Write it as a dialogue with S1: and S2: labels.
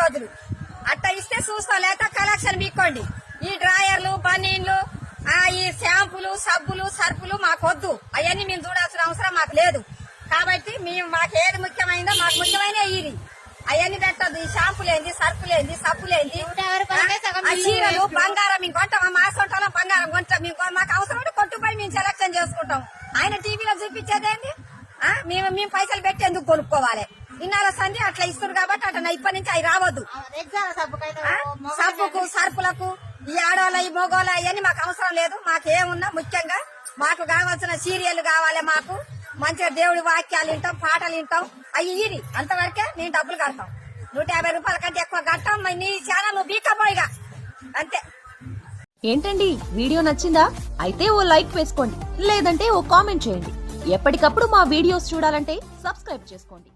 S1: రోజులు. అట్ట ఇస్తే చూస్తాం లేక కలెక్షన్ మీకోండి ఈ డ్రాయర్లు బనీన్లు ఆ ఈ షాంపులు సబ్బులు సర్పులు మాకు వద్దు అవన్నీ మేము చూడాల్సిన అవసరం మాకు లేదు. కాబట్టి మేము మాకు ఏది ముఖ్యమైందో మాకు ముఖ్యమైన ఇది అవన్నీ పెట్టద్దు. ఈ షాంపులేంది సర్పులేంది సబ్బులేంది చీరలు బంగారం మేము కొంటాం మా సొంటలో బంగారం కొంటాం. మేము మాకు అవసరం ఉంటే కొట్టుపోయి మేము సెలక్షన్ చేసుకుంటాం. ఆయన టీవీలో చూపించేదేంది? మేము మేము పైసలు పెట్టి ఎందుకు కొనుక్కోవాలి. ఇన్నాళ్ళ సంధి అట్లా ఇస్తారు కాబట్టి అట్లా ఇప్పటి నుంచి అవి రావద్దు. సబ్బుకు సర్పులకు ఈ ఆడవాళ్ళ ఈ మగవాళ్ళ అవన్నీ మాకు అవసరం లేదు. మాకేమున్నా ముఖ్యంగా మాకు కావాల్సిన సీరియల్ కావాలి మాకు. మంచిగా దేవుడి వాక్యాలు వింటాం పాటలు వింటాం. అవి ఇది అంతవరకే మేము డబ్బులు కడతాం. నూట యాభై రూపాయల కంటే ఎక్కువ కట్టాం. నీ ఛానల్ నువ్వు బీకపోయిగా అంతే.
S2: ఏంటండి? వీడియో నచ్చిందా? అయితే ఓ లైక్ వేసుకోండి. లేదంటే ఓ కామెంట్ చేయండి. ఎప్పటికప్పుడు మా వీడియోస్ చూడాలంటే సబ్స్క్రైబ్ చేసుకోండి.